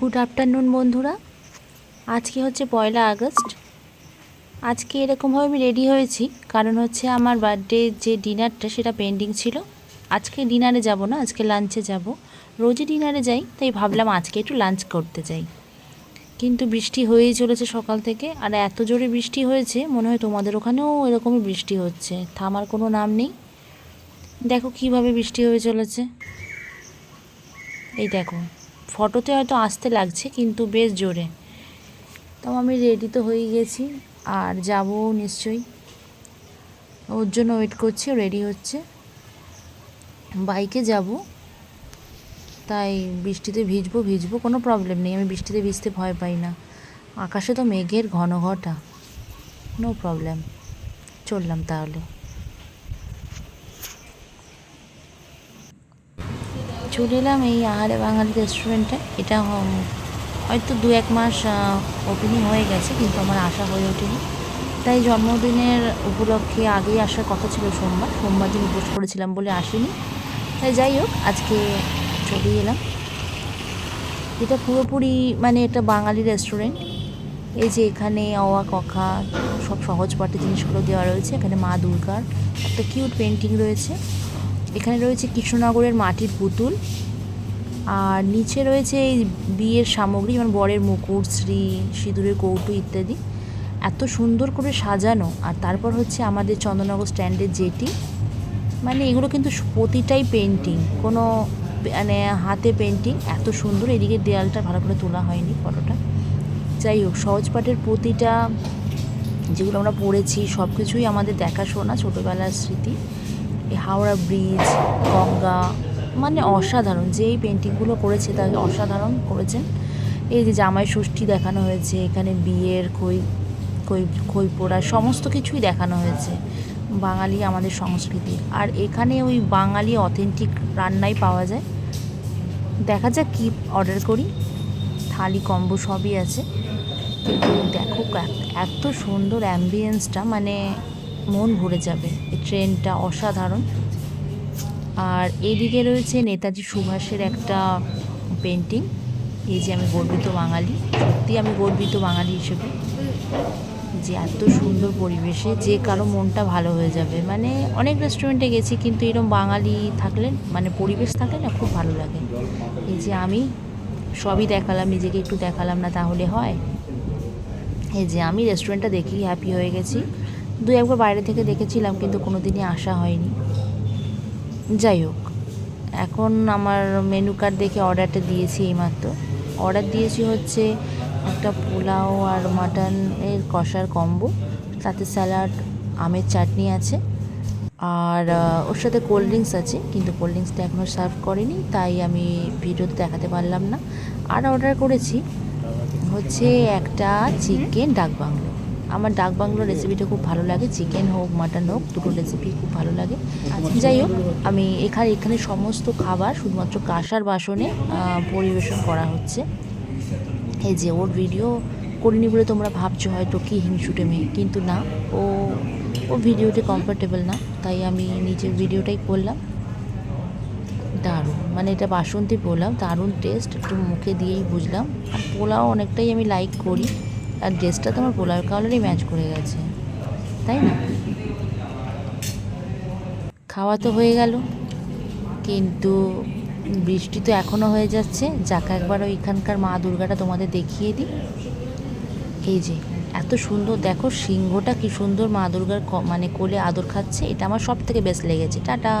Good afternoon বন্ধুরা। আজকে হচ্ছে পয়লা আগস্ট। আজকে এরকমভাবে আমি রেডি হয়েছি, কারণ হচ্ছে আমার বার্থডে যে ডিনারটা সেটা পেন্ডিং ছিল। আজকে ডিনারে যাব না, আজকে লাঞ্চে যাব। রোজই ডিনারে যাই, তাই ভাবলাম আজকে একটু লাঞ্চ করতে যাই। কিন্তু বৃষ্টি হয়েই চলেছে সকাল থেকে, আর এত জোরে বৃষ্টি হয়েছে, মনে হয় তোমাদের ওখানেও এরকমই বৃষ্টি হচ্ছে। থামার কোনো নাম নেই। দেখো কীভাবে বৃষ্টি হয়ে চলেছে। এই দেখো। ফটোতে হয়তো আসতে লাগছে, কিন্তু বেশ জোরে। তাও আমি রেডি তো হয়ে গেছি, আর যাব নিশ্চয়ই। ওর জন্য ওয়েট করছি রেডি হচ্ছে। বাইকে যাব। তাই বৃষ্টিতে ভিজবো ভিজবো, কোনো প্রবলেম নেই। আমি বৃষ্টিতে ভিজতে ভয় পাই না। আকাশে তো মেঘের ঘন ঘটা নো প্রবলেম চললাম তাহলে। চলে এলাম এই আহারে বাঙালি রেস্টুরেন্টে এটা হয়তো দু এক মাস ওপেনিং হয়ে গেছে, কিন্তু আমার আশা হয়ে ওঠেনি। তাই জন্মদিনের উপলক্ষে আগেই আসার কথা ছিল সোমবার। সোমবার দিন উপোস করেছিলাম বলে আসিনি। তাই যাই হোক, আজকে চলে এলাম। এটা পুরোপুরি মানে এটা বাঙালি রেস্টুরেন্ট এই যে এখানে অওয়া কখা, সব সহজ পাঠে জিনিসগুলো দেওয়া রয়েছে। এখানে মা দুর্গার একটা কিউট পেন্টিং রয়েছে। এখানে রয়েছে কৃষ্ণনগরের মাটির পুতুল। আর নিচে রয়েছে এই বিয়ের সামগ্রী, যেমন বরের মুকুট, শ্রী সিঁদুরের কৌটু ইত্যাদি। এত সুন্দর করে সাজানো। আর তারপর হচ্ছে আমাদের চন্দ্রনগর স্ট্যান্ডের জেটি। মানে এগুলো কিন্তু প্রতিটাই পেন্টিং কোনো মানে হাতে পেন্টিং এত সুন্দর এদিকে দেয়ালটা ভালো করে তোলা হয়নি ফটোটা। যাই হোক, সহজ পাঠের প্রতিটা যেগুলো আমরা পড়েছি সব কিছুই আমাদের দেখাশোনা, ছোটোবেলার স্মৃতি। হাওড়া ব্রিজ, গঙ্গা মানে অসাধারণ। যে এই পেন্টিংগুলো করেছে তাকে অসাধারণ করেছেন। এই যে জামাই ষষ্ঠী দেখানো হয়েছে, এখানে বিয়ের খই খই খই পোড়া সমস্ত কিছুই দেখানো হয়েছে। বাঙালি আমাদের সংস্কৃতি আর এখানে ওই বাঙালি অথেন্টিক রান্নাই পাওয়া যায়। দেখা যাক কী অর্ডার করি। থালি, কম্বো সবই আছে। কিন্তু দেখো এত সুন্দর অ্যাম্বিয়েন্সটা মানে মন ভরে যাবে। এই ট্রেনটা অসাধারণ। আর এদিকে রয়েছে নেতাজি সুভাষের একটা পেন্টিং এই যে আমি গর্বিত বাঙালি। সত্যি আমি গর্বিত বাঙালি হিসেবে। যে এত সুন্দর পরিবেশে যে কারও মনটা ভালো হয়ে যাবে। মানে অনেক রেস্টুরেন্টে গেছি কিন্তু এরকম বাঙালি থাকলে মানে পরিবেশ থাকলে না খুব ভালো লাগে। এই যে আমি সবই দেখালাম, নিজেকে একটু দেখালাম না তাহলে হয়। এই যে আমি রেস্টুরেন্টটা দেখেই হ্যাপি হয়ে গেছি। দু একবার বাইরে থেকে দেখেছিলাম, কিন্তু কোনো দিনই আসা হয়নি। যাই হোক, এখন আমার মেনু কার্ড দেখে অর্ডারটা দিয়েছি এইমাত্র। অর্ডার দিয়েছি হচ্ছে একটা পোলাও আর মাটনের কষার কম্বো তাতে স্যালাড আমের চাটনি আছে। আর ওর সাথে কোল্ড ড্রিঙ্কস আছে, কিন্তু কোল্ড ড্রিঙ্কসটা এখনও সার্ভ করেনি, তাই আমি ভিডিওতে দেখাতে পারলাম না। আর অর্ডার করেছি হচ্ছে একটা চিকেন ডাক বাংলো আমার ডাক বাংলোর রেসিপিটা খুব ভালো লাগে চিকেন হোক মাটন হোক, দুটো রেসিপি খুব ভালো লাগে। যাই হোক, আমি এখানে এখানে সমস্ত খাবার শুধুমাত্র কাঁসার বাসনে পরিবেশন করা হচ্ছে। এই যে ওর ভিডিও করিনি বলে তোমরা ভাবছ হয়তো কি হিংসুটে মেয়ে, কিন্তু না, ও ও ভিডিওতে কমফোর্টেবল না, তাই আমি নিজের ভিডিওটাই করলাম। দারুণ মানে এটা বাসন্তী পোলাও, দারুণ টেস্ট একটু মুখে দিয়েই বুঝলাম। আর পোলাও অনেকটাই আমি লাইক করি। আর ড্রেসটা তো আমার পোলাওয়ের কালারই ম্যাচ করে গেছে, তাই না? খাওয়া তো হয়ে গেল, কিন্তু বৃষ্টি তো এখনও হয়ে যাচ্ছে। যাকে, একবার ওইখানকার মা দুর্গাটা তোমাদের দেখিয়ে দিই। এই যে, এত সুন্দর, দেখো সিংহটা কি সুন্দর মা দুর্গার মানে কোলে আদর খাচ্ছে, এটা আমার সব থেকে বেস্ট লেগেছে। টাটা!